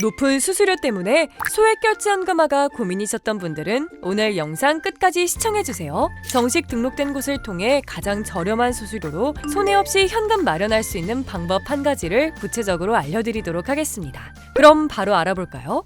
높은 수수료 때문에 소액 결제연금화가 고민이셨던 분들은 오늘 영상 끝까지 시청해주세요. 정식 등록된 곳을 통해 가장 저렴한 수수료로 손해 없이 현금 마련할 수 있는 방법 한 가지를 구체적으로 알려드리도록 하겠습니다. 그럼 바로 알아볼까요?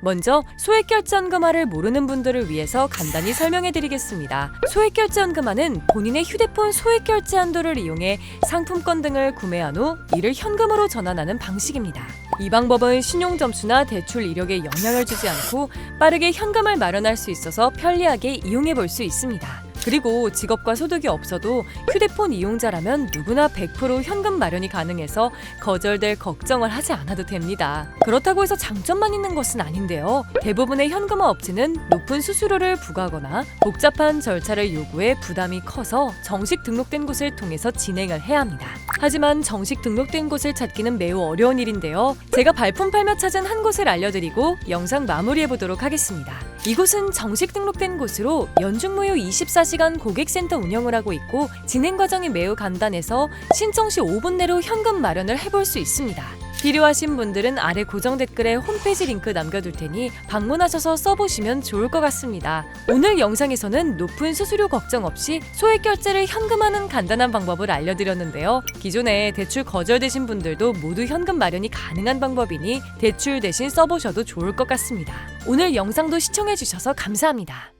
먼저 소액결제연금화를 모르는 분들을 위해서 간단히 설명해 드리겠습니다. 소액결제연금화는 본인의 휴대폰 소액결제 한도를 이용해 상품권 등을 구매한 후 이를 현금으로 전환하는 방식입니다. 이 방법은 신용점수나 대출 이력에 영향을 주지 않고 빠르게 현금을 마련할 수 있어서 편리하게 이용해 볼 수 있습니다. 그리고 직업과 소득이 없어도 휴대폰 이용자라면 누구나 100% 현금 마련이 가능해서 거절될 걱정을 하지 않아도 됩니다. 그렇다고 해서 장점만 있는 것은 아닌데요. 대부분의 현금화 업체는 높은 수수료를 부과하거나 복잡한 절차를 요구해 부담이 커서 정식 등록된 곳을 통해서 진행을 해야 합니다. 하지만 정식 등록된 곳을 찾기는 매우 어려운 일인데요. 제가 발품 팔며 찾은 한 곳을 알려드리고 영상 마무리해 보도록 하겠습니다. 이곳은 정식 등록된 곳으로 연중무휴 24시간 고객센터 운영을 하고 있고 진행 과정이 매우 간단해서 신청 시 5분 내로 현금 마련을 해볼 수 있습니다. 필요하신 분들은 아래 고정 댓글에 홈페이지 링크 남겨둘 테니 방문하셔서 써보시면 좋을 것 같습니다. 오늘 영상에서는 높은 수수료 걱정 없이 소액 결제를 현금화는 간단한 방법을 알려드렸는데요. 기존에 대출 거절되신 분들도 모두 현금 마련이 가능한 방법이니 대출 대신 써보셔도 좋을 것 같습니다. 오늘 영상도 시청해주셔서 감사합니다.